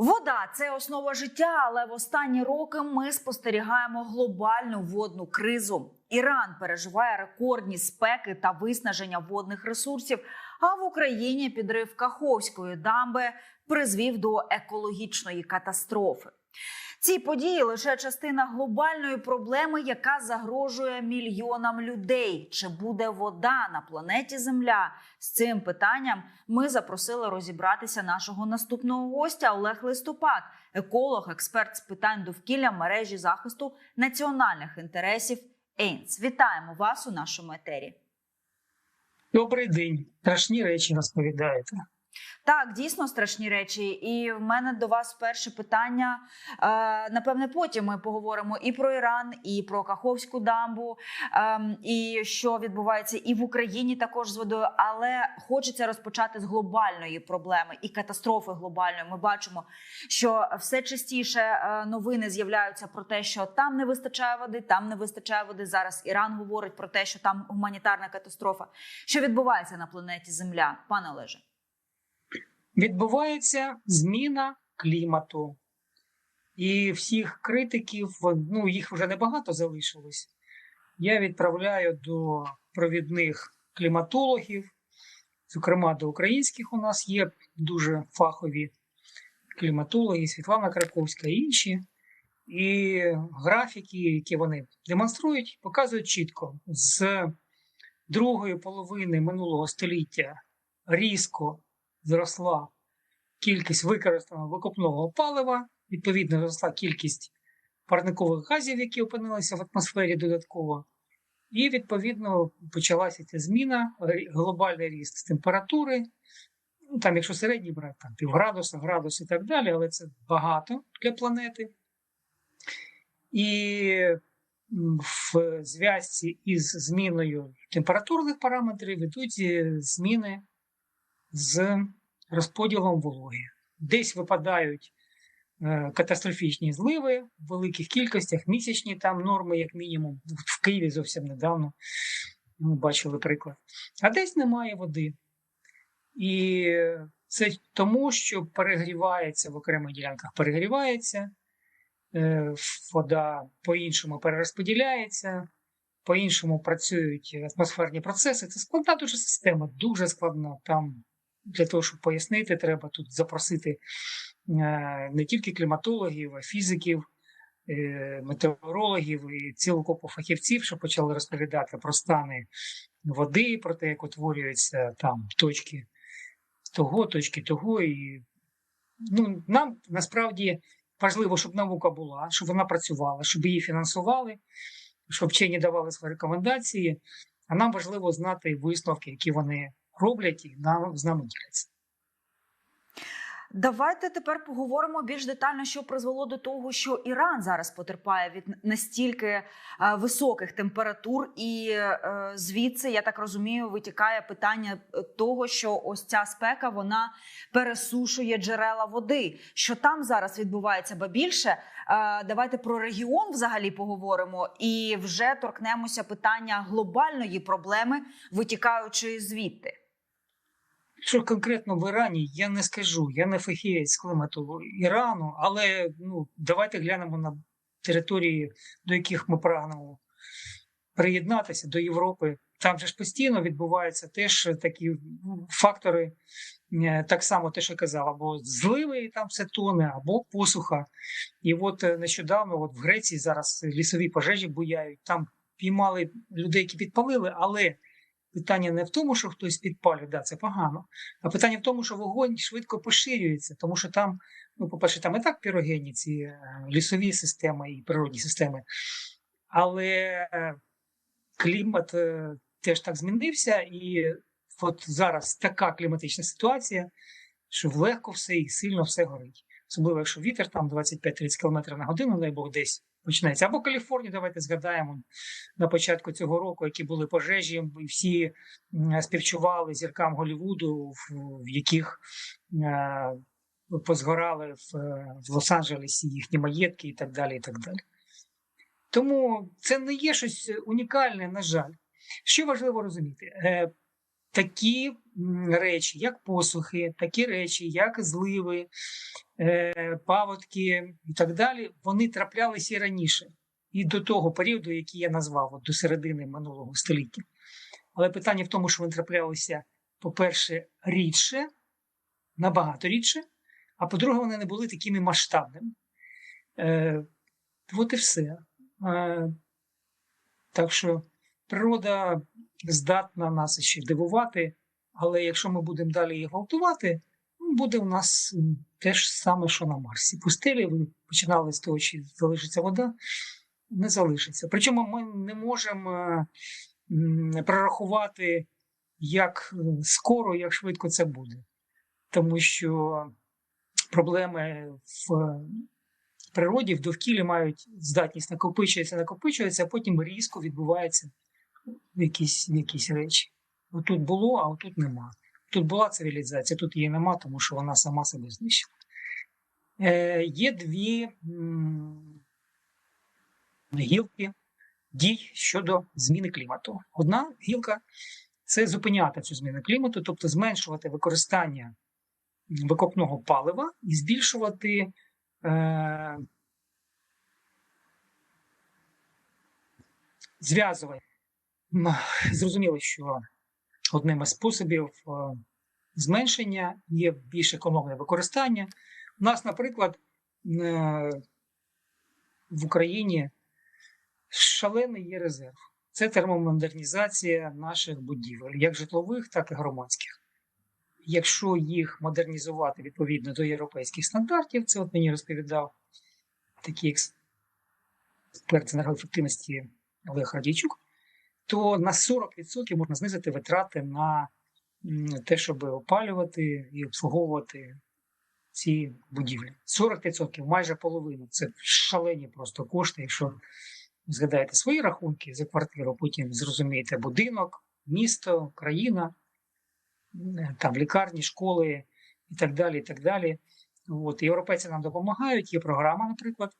Вода це основа життя, але в останні роки ми спостерігаємо глобальну водну кризу. Іран переживає рекордні спеки та виснаження водних ресурсів. А в Україні підрив Каховської дамби призвів до екологічної катастрофи. Ці події лише частина глобальної проблеми, яка загрожує мільйонам людей. Чи буде вода на планеті Земля? З цим питанням ми запросили розібратися нашого наступного гостя Олег Листопад, еколог, експерт з питань довкілля мережі захисту національних інтересів. ЕЙНС. Вітаємо вас у нашому етері. Добрий день. Страшні речі розповідаєте. Так, дійсно страшні речі. І в мене до вас перше питання. Е, напевне, потім ми поговоримо і про Іран, і про Каховську дамбу, е, і що відбувається і в Україні також з водою. Але хочеться розпочати з глобальної проблеми і катастрофи глобальної. Ми бачимо, що все частіше е, новини з'являються про те, що там не вистачає води, там не вистачає води. Зараз Іран говорить про те, що там гуманітарна катастрофа. Що відбувається на планеті Земля, пане Олеже? Відбувається зміна клімату. І всіх критиків, ну їх вже небагато залишилось. Я відправляю до провідних кліматологів, зокрема до українських у нас є дуже фахові кліматологи, Світлана Краковська і інші. І графіки, які вони демонструють, показують чітко з другої половини минулого століття різко зросла кількість використаного викопного палива, відповідно, зросла кількість парникових газів, які опинилися в атмосфері додатково. І, відповідно, почалася ця зміна, глобальний ріст температури. Ну, там, якщо середній брати, там півградуса, градус і так далі, але це багато для планети. І в зв'язці із зміною температурних параметрів йдуть зміни з розподілом вологи. Десь випадають е, катастрофічні зливи в великих кількостях, місячні там норми, як мінімум. В Києві зовсім недавно ми бачили приклад. А десь немає води. І це тому, що перегрівається в окремих ділянках, перегрівається, е, вода по-іншому перерозподіляється. По-іншому працюють атмосферні процеси. Це складна дуже система, дуже складна. Там для того, щоб пояснити, треба тут запросити не тільки кліматологів, а фізиків, метеорологів і цілу купу фахівців, що почали розповідати про стани води, про те, як утворюються там точки того, точки того. І ну, нам насправді важливо, щоб наука була, щоб вона працювала, щоб її фінансували, щоб вчені давали свої рекомендації. А нам важливо знати висновки, які вони роблять і нам з нами діляться. Давайте тепер поговоримо більш детально, що призвело до того, що Іран зараз потерпає від настільки е, високих температур, і е, звідси я так розумію, витікає питання того, що ось ця спека вона пересушує джерела води. Що там зараз відбувається, ба більше е, давайте про регіон взагалі поговоримо і вже торкнемося питання глобальної проблеми, витікаючи звідти. Що конкретно в Ірані, я не скажу. Я не фахівець клімату Ірану, але ну, давайте глянемо на території, до яких ми прагнемо приєднатися до Європи. Там же ж постійно відбуваються теж такі фактори, так само те, що казав, або зливи там все тоне, або посуха. І от нещодавно, от в Греції зараз лісові пожежі буяють, там піймали людей, які підпалили, але. Питання не в тому, що хтось підпалює, да, це погано, а питання в тому, що вогонь швидко поширюється, тому що там, ну, по-перше, там і так пірогенні ці лісові системи і природні системи, але клімат теж так змінився, і от зараз така кліматична ситуація, що легко все і сильно все горить. Особливо, якщо вітер там 25-30 км на годину, дай Бог десь почнеться. Або Каліфорнію, давайте згадаємо на початку цього року, які були пожежі, і всі співчували зіркам Голлівуду, в яких позгорали в, в Лос-Анджелесі їхні маєтки і так далі. і так далі. Тому це не є щось унікальне, на жаль. Що важливо розуміти? Такі речі, як посухи, такі речі, як зливи, е, паводки і так далі, вони траплялися і раніше, і до того періоду, який я назвав, от до середини минулого століття. Але питання в тому, що вони траплялися, по-перше, рідше, набагато рідше, а по-друге, вони не були такими масштабними. Е, от і все. Е, так що природа здатна нас ще дивувати, але якщо ми будемо далі її гвалтувати, ну, буде у нас те ж саме, що на Марсі. Пустелі ви починали з того, чи залишиться вода, не залишиться. Причому ми не можемо е, прорахувати, як е, скоро, як швидко це буде. Тому що проблеми в природі, в довкіллі мають здатність накопичується, накопичується, а потім різко відбуваються якісь, якісь речі. Отут було, а отут нема. Тут була цивілізація, тут її нема, тому що вона сама себе знищила. Е, є дві м, гілки дій щодо зміни клімату. Одна гілка це зупиняти цю зміну клімату, тобто зменшувати використання викопного палива і збільшувати е, зв'язування. Зрозуміло, що одним із способів е, зменшення є більш економне використання. У нас, наприклад, е, в Україні шалений є резерв. Це термомодернізація наших будівель, як житлових, так і громадських. Якщо їх модернізувати відповідно до європейських стандартів, це от мені розповідав такий експерт з енергоефективності Олег Радійчук, то на 40% можна знизити витрати на те, щоб опалювати і обслуговувати ці будівлі. 40%, майже половину. Це шалені просто кошти. Якщо згадаєте свої рахунки за квартиру, потім зрозумієте будинок, місто, країна, там лікарні, школи і так далі. і так далі. От, європейці нам допомагають, є програма, наприклад,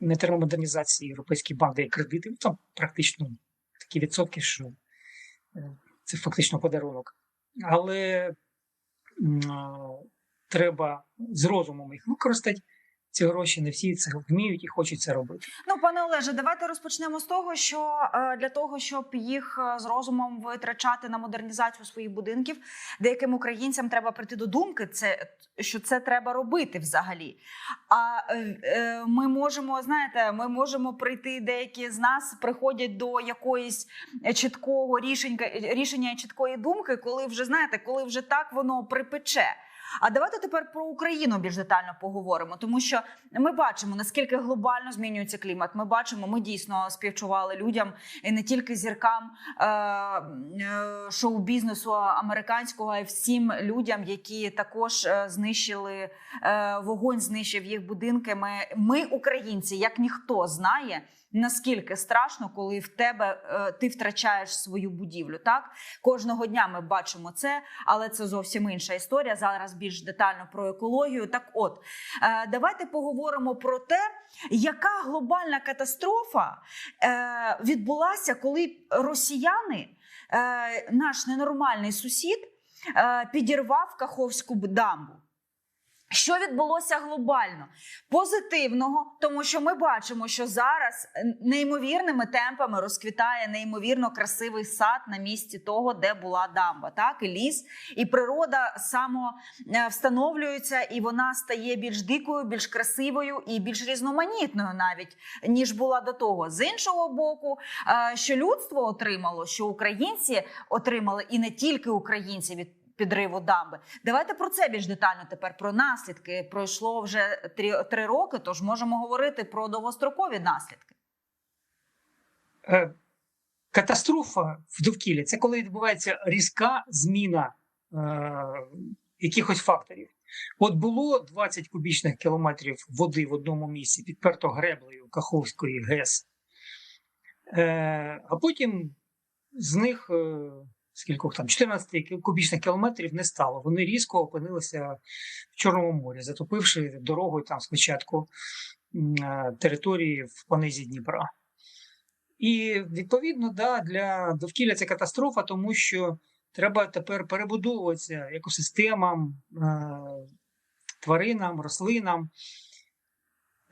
не термомодернізації Європейський банк дає кредити. Там практично такі відсотки, що е, це фактично подарунок. Але е, треба з розумом їх використати. Ці гроші не всі це вміють і хочуть це робити. Ну, пане Олеже, давайте розпочнемо з того, що е, для того, щоб їх е, з розумом витрачати на модернізацію своїх будинків, деяким українцям треба прийти до думки, це що це треба робити взагалі. А е, ми можемо, знаєте, ми можемо прийти. Деякі з нас приходять до якоїсь чіткого рішення, рішення чіткої думки, коли вже знаєте, коли вже так воно припече. А давайте тепер про Україну більш детально поговоримо, тому що ми бачимо наскільки глобально змінюється клімат. Ми бачимо, ми дійсно співчували людям і не тільки зіркам е- е- шоу-бізнесу американського, а й всім людям, які також е, знищили е- вогонь, знищив їх будинки. Ми, ми, українці, як ніхто знає. Наскільки страшно, коли в тебе е, ти втрачаєш свою будівлю? Так кожного дня ми бачимо це, але це зовсім інша історія. Зараз більш детально про екологію. Так, от е, давайте поговоримо про те, яка глобальна катастрофа е, відбулася, коли росіяни, наш ненормальний сусід, підірвав Каховську дамбу. Що відбулося глобально? Позитивного, тому що ми бачимо, що зараз неймовірними темпами розквітає неймовірно красивий сад на місці того, де була дамба. Так, і ліс, і природа само е, встановлюється, і вона стає більш дикою, більш красивою і більш різноманітною, навіть ніж була до того. З іншого боку, е, що людство отримало, що українці отримали, і не тільки українці від підриву дамби. Давайте про це більш детально тепер про наслідки. Пройшло вже три, три роки, тож можемо говорити про довгострокові наслідки. Е, Катастрофа в довкіллі це коли відбувається різка зміна е, якихось факторів. От було 20 кубічних кілометрів води в одному місці, підперто греблею Каховської ГЕС, е, а потім з них е, скількох там 14 кубічних кілометрів не стало. Вони різко опинилися в Чорному морі, затопивши дорогою там спочатку е, території в понизі Дніпра. І відповідно, да, для довкілля це катастрофа, тому що треба тепер перебудовуватися екосистемам, е, тваринам, рослинам.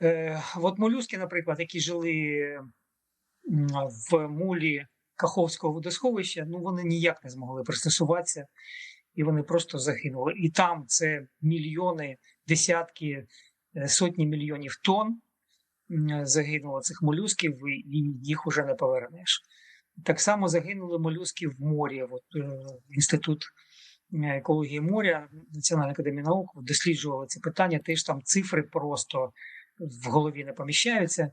Е, от молюски, наприклад, які жили в мулі Каховського водосховища, ну вони ніяк не змогли пристосуватися, і вони просто загинули. І там це мільйони, десятки, е, сотні мільйонів тонн загинуло цих молюсків, і їх уже не повернеш. Так само загинули молюски в морі. От, е, інститут е, екології моря Національної академії наук досліджували це питання. Теж там цифри просто в голові не поміщаються,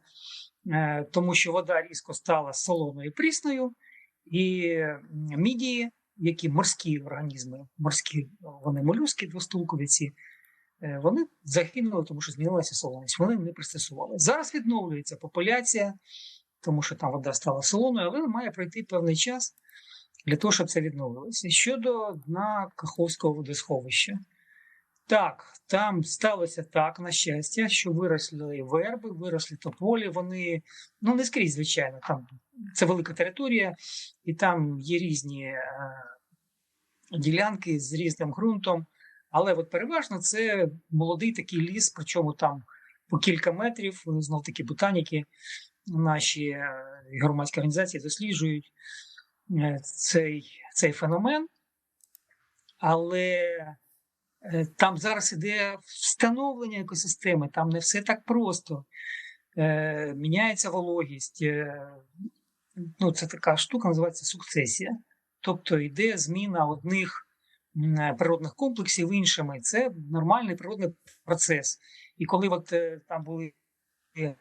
тому що вода різко стала солоною і прісною, і мідії, які морські організми, морські вони молюски двостулкові ці, е, вони загинули, тому що змінилася солоність. Вони не пристосували. Зараз відновлюється популяція, тому що там вода стала солоною, але має пройти певний час для того, щоб це відновилося. Щодо дна Каховського водосховища. Так, там сталося так, на щастя, що виросли верби, виросли тополі. Вони ну не скрізь, звичайно. Там це велика територія, і там є різні е, ділянки з різним ґрунтом. Але от переважно це молодий такий ліс, причому там по кілька метрів. Знов таки ботаніки наші е, громадські організації досліджують е, цей, цей феномен. Але там зараз іде встановлення екосистеми, там не все так просто. Е, Міняється вологість. е, Ну, це така штука, називається сукцесія. Тобто йде зміна одних природних комплексів іншими. Це нормальний природний процес. І коли от е, там були е,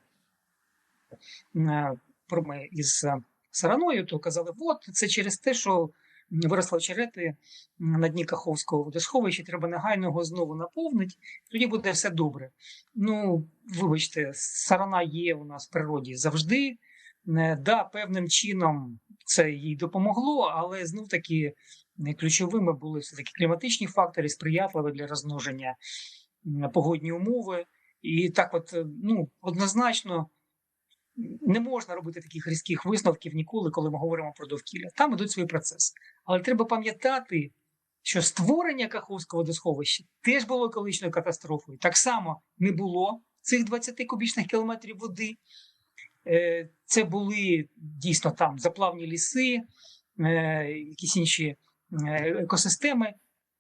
із е, сараною, то казали, от це через те, що виросли очерети на дні Каховського водосховища, треба негайно його знову наповнити, тоді буде все добре. Ну, вибачте, сарана є у нас в природі завжди. Е, Да, певним чином це їй допомогло, але знов таки ключовими були все таки кліматичні фактори, сприятливі для розмноження погодні умови. І так, от е, ну однозначно не можна робити таких різких висновків ніколи, коли ми говоримо про довкілля. Там ідуть свої процеси. Але треба пам'ятати, що створення Каховського водосховища теж було екологічною катастрофою. Так само не було цих 20 кубічних кілометрів води. Е, Це були дійсно там заплавні ліси, е, якісь інші е, екосистеми.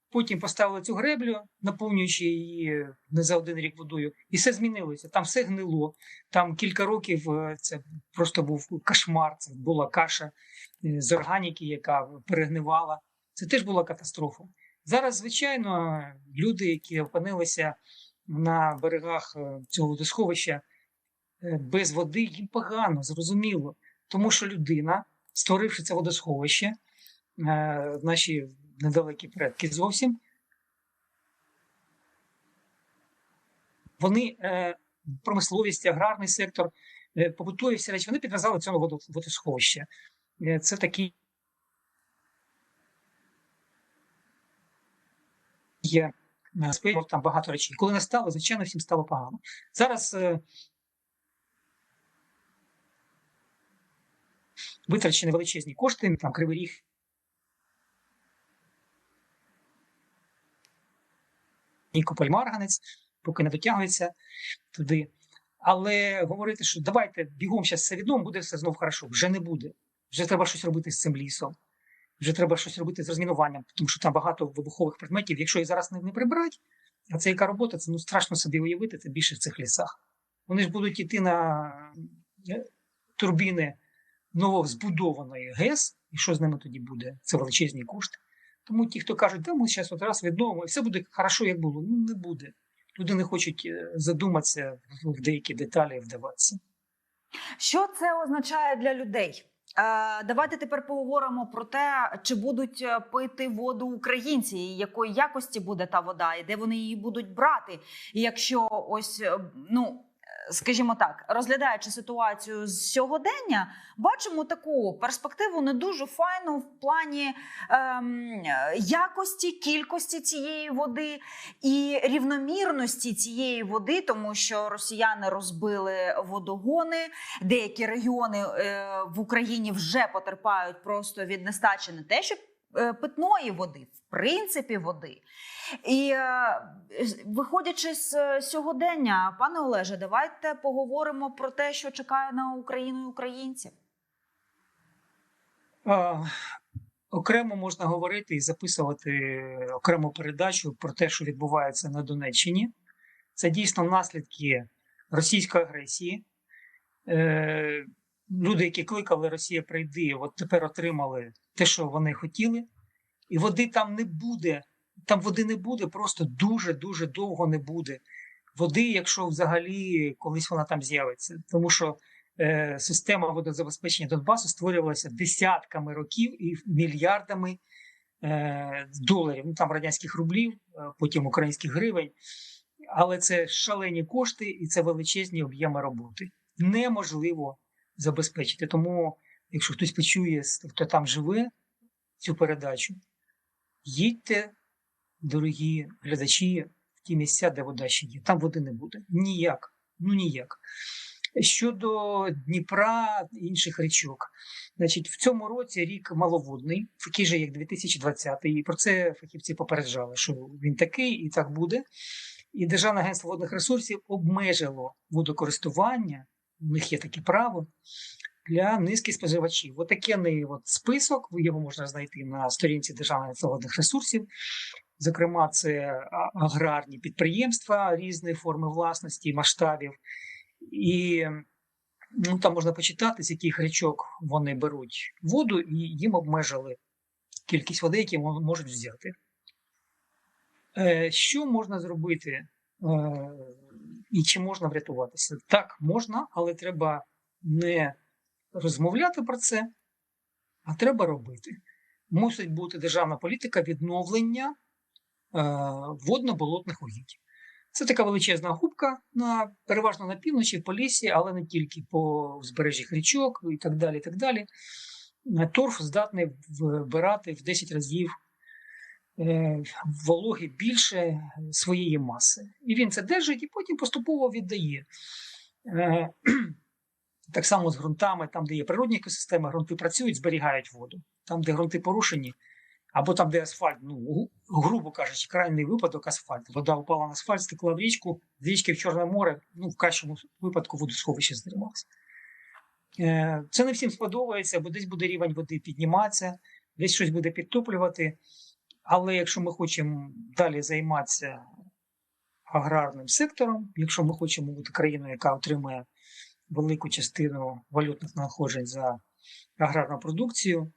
Потім поставили цю греблю, наповнюючи її не за один рік водою, і все змінилося. Там все гнило. Там кілька років е, це просто був кошмар. Це була каша е, з органіки, яка перегнивала. Це теж була катастрофа. Зараз, звичайно, люди, які опинилися на берегах е, цього водосховища без води, їм погано, зрозуміло. Тому що людина, створивши це водосховище, наші недалекі предки зовсім, вони е, промисловість, аграрний сектор, е, побутові всі речі, вони підв'язали цьому водо- водосховище. Е, Це такий є е, там багато речей. Коли не стало, звичайно, всім стало погано. Зараз е, витрачені величезні кошти, там кривий ріг. Нікополь Марганець, поки не дотягується туди. Але говорити, що давайте бігом зараз все відомо, буде все знов хорошо. Вже не буде. Вже треба щось робити з цим лісом. Вже треба щось робити з розмінуванням, тому що там багато вибухових предметів. Якщо їх зараз не, не прибрати, а це яка робота, це ну страшно собі уявити, це більше в цих лісах. Вони ж будуть йти на е, турбіни новозбудованої ГЕС, і що з ними тоді буде? Це величезні кошти. Тому ті, хто кажуть, да, ми зараз от раз відновимо, і все буде хорошо, як було. Ну, не буде. Люди не хочуть е, задуматися в деякі деталі вдаватися. Що це означає для людей? Е, Давайте тепер поговоримо про те, чи будуть е, пити воду українці, якої якості буде та вода, і де вони її будуть брати. І якщо ось ну. Скажімо так, розглядаючи ситуацію з сьогодення, бачимо таку перспективу не дуже файну в плані ем, якості, кількості цієї води і рівномірності цієї води, тому що росіяни розбили водогони, деякі регіони е, в Україні вже потерпають просто від нестачі не те, що е, питної води, в принципі, води. І е, виходячи з е, сьогодення, пане Олеже, давайте поговоримо про те, що чекає на Україну і українців. А, окремо можна говорити і записувати окрему передачу про те, що відбувається на Донеччині. Це дійсно наслідки російської агресії. Е, люди, які кликали Росія прийди, от тепер отримали те, що вони хотіли. І води там не буде. Там води не буде, просто дуже-дуже довго не буде. Води, якщо взагалі колись вона там з'явиться. Тому що е, система водозабезпечення Донбасу створювалася десятками років і мільярдами е, доларів. Ну там радянських рублів, е, потім українських гривень. Але це шалені кошти і це величезні об'єми роботи. Неможливо забезпечити. Тому, якщо хтось почує, хто там живе цю передачу, їдьте, дорогі глядачі, в ті місця, де вода ще є. Там води не буде. Ніяк. Ну ніяк. Щодо Дніпра і інших річок, значить, в цьому році рік маловодний, такий же як 2020, і про це фахівці попереджали, що він такий і так буде. І Державне агентство водних ресурсів обмежило водокористування, у них є таке право для низки споживачів. Отакий от список, його можна знайти на сторінці Державного агентства ресурсів. Зокрема, це аграрні підприємства різної форми власності, масштабів. І ну, там можна почитати, з яких річок вони беруть воду, і їм обмежили кількість води, які можуть взяти. Е, Що можна зробити е, і чи можна врятуватися? Так, можна, але треба не розмовляти про це, а треба робити. Мусить бути державна політика відновлення е, водно-болотних угідь. Це така величезна губка, на, переважно на півночі, по лісі, але не тільки по узбережжях річок і так далі. І так далі. Торф здатний вбирати в 10 разів вологи більше своєї маси. І він це держить і потім поступово віддає. Е, так само з ґрунтами, там, де є природні екосистеми, ґрунти працюють, зберігають воду. Там, де ґрунти порушені, або там, де асфальт, ну, грубо кажучи, крайній випадок асфальт. Вода впала на асфальт, стекла в річку, з річки в Чорне море, ну, в кращому випадку водосховище займалося. Е, це не всім сподобається, бо десь буде рівень води підніматися, десь щось буде підтоплювати. Але якщо ми хочемо далі займатися аграрним сектором, якщо ми хочемо бути країною, яка отримує велику частину валютних надходжень за аграрну продукцію,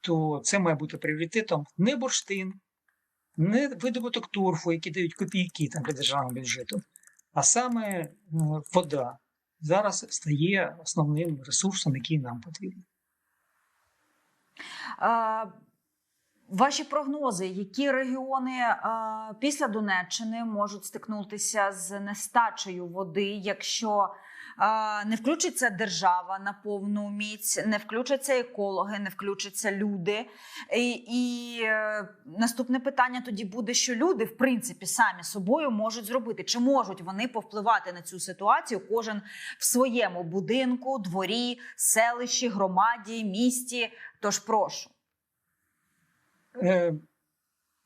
то це має бути пріоритетом не бурштин, не видобуток торфу, які дають копійки там для державного бюджету, а саме вода зараз стає основним ресурсом, який нам потрібен. А, ваші прогнози, які регіони а, після Донеччини можуть стикнутися з нестачею води, якщо не включиться держава на повну міць, не включаться екологи, не включаться люди. І, і е, наступне питання тоді буде: що люди, в принципі, самі собою можуть зробити, чи можуть вони повпливати на цю ситуацію? Кожен в своєму будинку, дворі, селищі, громаді, місті. Тож прошу. Е,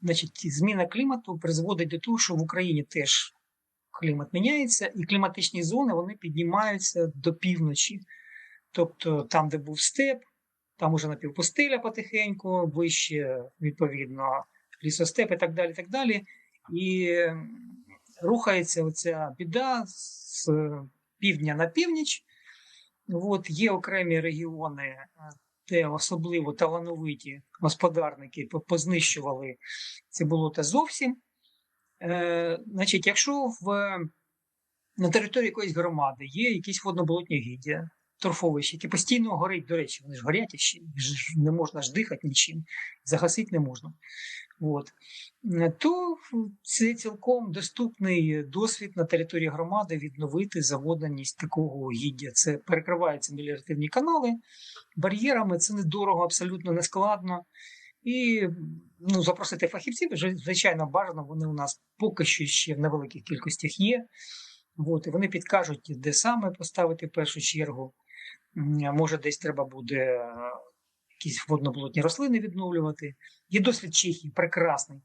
Значить, зміна клімату призводить до того, що в Україні теж клімат міняється, і кліматичні зони вони піднімаються до півночі. Тобто там, де був степ, там уже напівпустеля потихеньку, вище, відповідно, лісостеп і так далі. так далі. І рухається оця біда з півдня на північ. От Є окремі регіони, де особливо талановиті господарники познищували ці болота зовсім. Е, Значить, якщо в, на території якоїсь громади є якісь водноболотні гіддя, торфовища, які постійно горить, до речі, вони ж горять ще не можна ж дихати нічим, загасити не можна. От. То це цілком доступний досвід на території громади відновити заводеність такого гіддя. Це перекриваються меліоративні канали бар'єрами, це недорого, абсолютно нескладно. І ну, запросити фахівців, звичайно, бажано, вони у нас поки що ще в невеликих кількостях є. От, і вони підкажуть, де саме поставити в першу чергу. Може, десь треба буде якісь водноболотні рослини відновлювати. Є досвід Чехії прекрасний.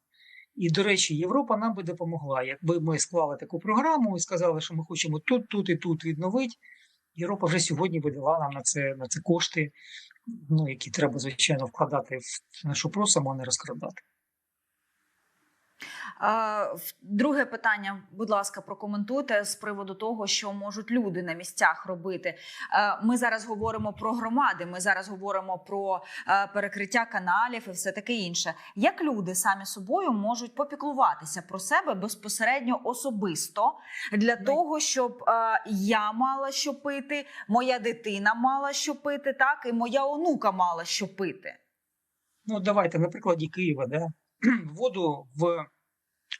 І, до речі, Європа нам би допомогла. Якби ми склали таку програму і сказали, що ми хочемо тут, тут і тут відновити, Європа вже сьогодні видала нам на це, на це кошти, ну, які треба, звичайно, вкладати в нашу просимо, а не розкрадати. Друге питання, будь ласка, прокоментуйте з приводу того, що можуть люди на місцях робити. Ми зараз говоримо про громади. Ми зараз говоримо про перекриття каналів і все таке інше. Як люди самі собою можуть попіклуватися про себе безпосередньо особисто для того, щоб я мала що пити, моя дитина мала що пити, так і моя онука мала що пити. Ну, давайте на прикладі Києва, да? воду в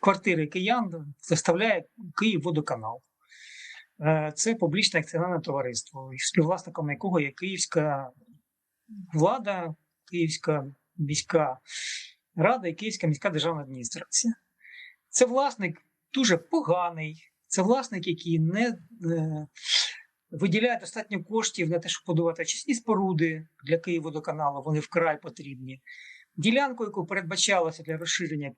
квартири киян заставляє Київ водоканал. Е, Це публічне акціонерне товариство, співвласником якого є київська влада, Київська міська рада і Київська міська державна адміністрація. Це власник дуже поганий, це власник, який не е, виділяє достатньо коштів на те, щоб будувати очисні споруди для Київводоканалу, вони вкрай потрібні. Ділянку, яку передбачалося для розширення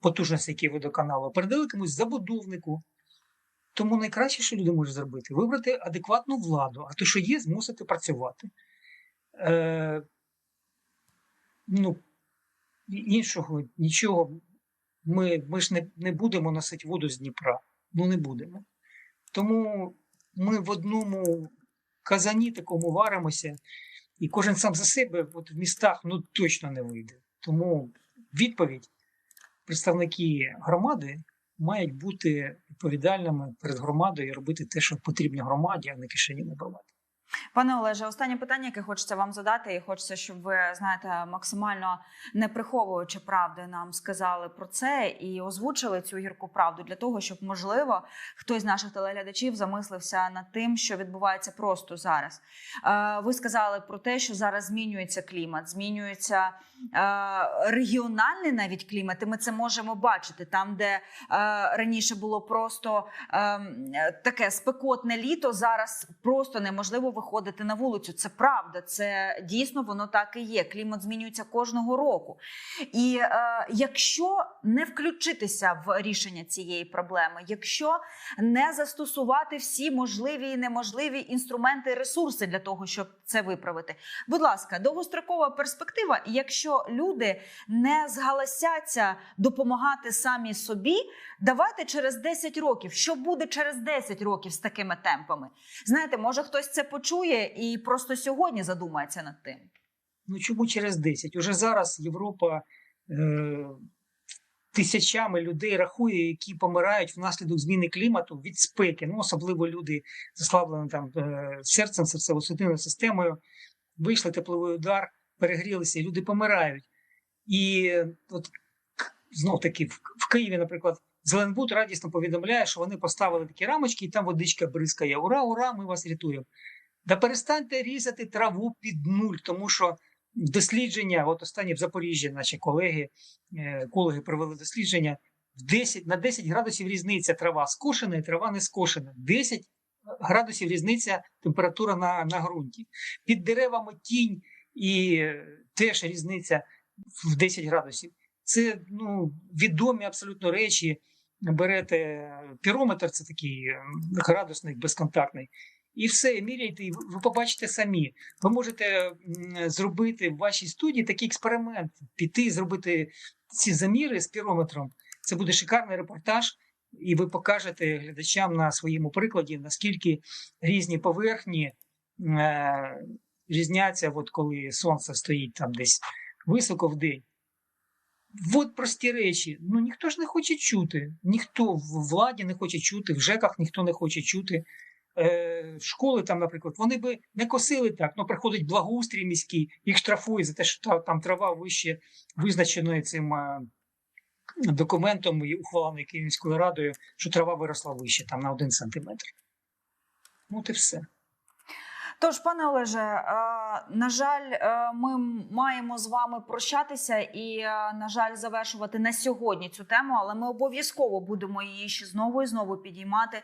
потужності Київводоканалу, передали комусь забудовнику. Тому найкраще, що люди можуть зробити, вибрати адекватну владу, а то, що є, змусити працювати. Е, ну, іншого нічого. Ми, ми ж не, не будемо носити воду з Дніпра. Ну, не будемо. Тому ми в одному казані такому варимося, і кожен сам за себе от в містах ну, точно не вийде. Тому відповідь представники громади мають бути відповідальними перед громадою і робити те, що потрібно громаді, а не кишені набивати. Пане Олеже, останнє питання, яке хочеться вам задати, і хочеться, щоб ви знаєте, максимально не приховуючи правди, нам сказали про це і озвучили цю гірку правду для того, щоб можливо хтось з наших телеглядачів замислився над тим, що відбувається просто зараз. Е, Ви сказали про те, що зараз змінюється клімат, змінюється е, регіональний навіть клімат. І ми це можемо бачити там, де е, раніше було просто ем, таке спекотне літо. Зараз просто неможливо виходити на вулицю. Це правда, це дійсно воно так і є. Клімат змінюється кожного року. І е, якщо не включитися в рішення цієї проблеми, якщо не застосувати всі можливі і неможливі інструменти ресурси для того, щоб це виправити, будь ласка, довгострокова перспектива. Якщо люди не згаласяться допомагати самі собі, давайте через 10 років. Що буде через 10 років з такими темпами? Знаєте, може хтось це почує і просто сьогодні задумається над тим. Ну чому через 10? Уже зараз Європа е, тисячами людей рахує, які помирають внаслідок зміни клімату від спеки. Ну, особливо люди з ослабленим там е, серцем, серцево-судинною системою, вийшли тепловий удар, перегрілися, люди помирають. І от знов таки в, в Києві, наприклад, Зеленбуд радісно повідомляє, що вони поставили такі рамочки, і там водичка бризкає. Ура, ура, ми вас рятуємо. Да перестаньте різати траву під нуль, тому що дослідження, от останні в Запоріжжі, наші колеги, е, екологи провели дослідження. В 10, на 10 градусів різниця трава скошена і трава не скошена. 10 градусів різниця температура на, на ґрунті. Під деревами тінь і е, теж різниця в 10 градусів. Це ну, відомі абсолютно речі. Берете пірометр, це такий е, градусник безконтактний, і все, міряйте, і ви побачите самі. Ви можете зробити в вашій студії такий експеримент, піти, зробити ці заміри з пірометром. Це буде шикарний репортаж, і ви покажете глядачам на своєму прикладі, наскільки різні поверхні е, різняться, от коли сонце стоїть там десь високо в день. От прості речі. Ну ніхто ж не хоче чути. Ніхто в владі не хоче чути, в ЖЕКах ніхто не хоче чути. Е, школи там, наприклад, вони би не косили так. Ну, приходить благоустрій міський, їх штрафує за те, що там трава вище визначеної цим е, документом і ухвалений Київською радою, що трава виросла вище там на один сантиметр. Ну, от і все. Тож, пане Олеже, е, на жаль, е, ми маємо з вами прощатися і, е, на жаль, завершувати на сьогодні цю тему, але ми обов'язково будемо її ще знову і знову підіймати,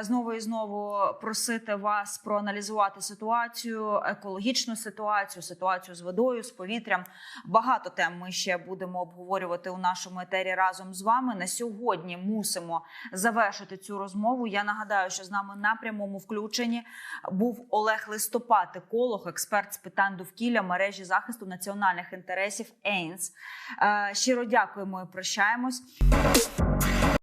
знову і знову просити вас проаналізувати ситуацію, екологічну ситуацію, ситуацію з водою, з повітрям. Багато тем ми ще будемо обговорювати у нашому етері разом з вами. На сьогодні мусимо завершити цю розмову. Я нагадаю, що з нами на прямому включенні був Олег Листопад, еколог, експерт з питань довкілля мережі захисту національних інтересів ЕЙНС. Е, Щиро дякуємо і прощаємось.